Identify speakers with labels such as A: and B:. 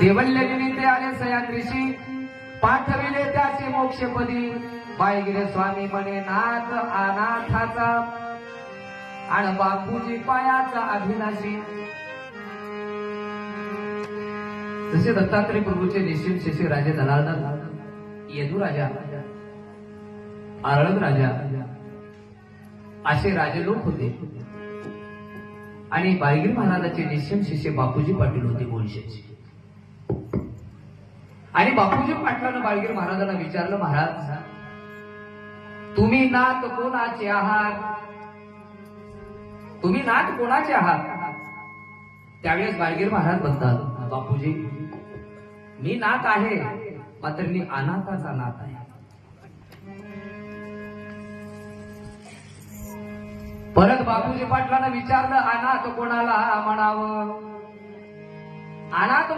A: देवल्यगिनी ते आले सयात्रीशी पाठविले त्याचे मोक्षपदी. बायगिरे स्वामी म्हणे नाथ अनाथाचा आणि बापूजी पायाचा अभिनाशी जसे दत्तात्रय प्रभूचे निश्चित शिष्य राजे जनार्दन येदू राजा आरळद राजा असे राजे लोक होते. आणि बायगिरी महाराजाचे निश्चित शिष्य बापूजी पाटील होते बोलशेचे आणि बापूजी पाटलानं बाळगीर महाराजांना विचारलं महाराज तुम्ही नाथ कोणाचे आहात? तुम्ही नाथ कोणाचे आहात? त्यावेळेस बाळगीर महाराज म्हणतात बापूजी मी नाथ आहे मात्र मी अनाथाचा नाथ आहे. परत बापूजी पाटलानं विचारलं अनाथ कोणाला म्हणावं? अनाथ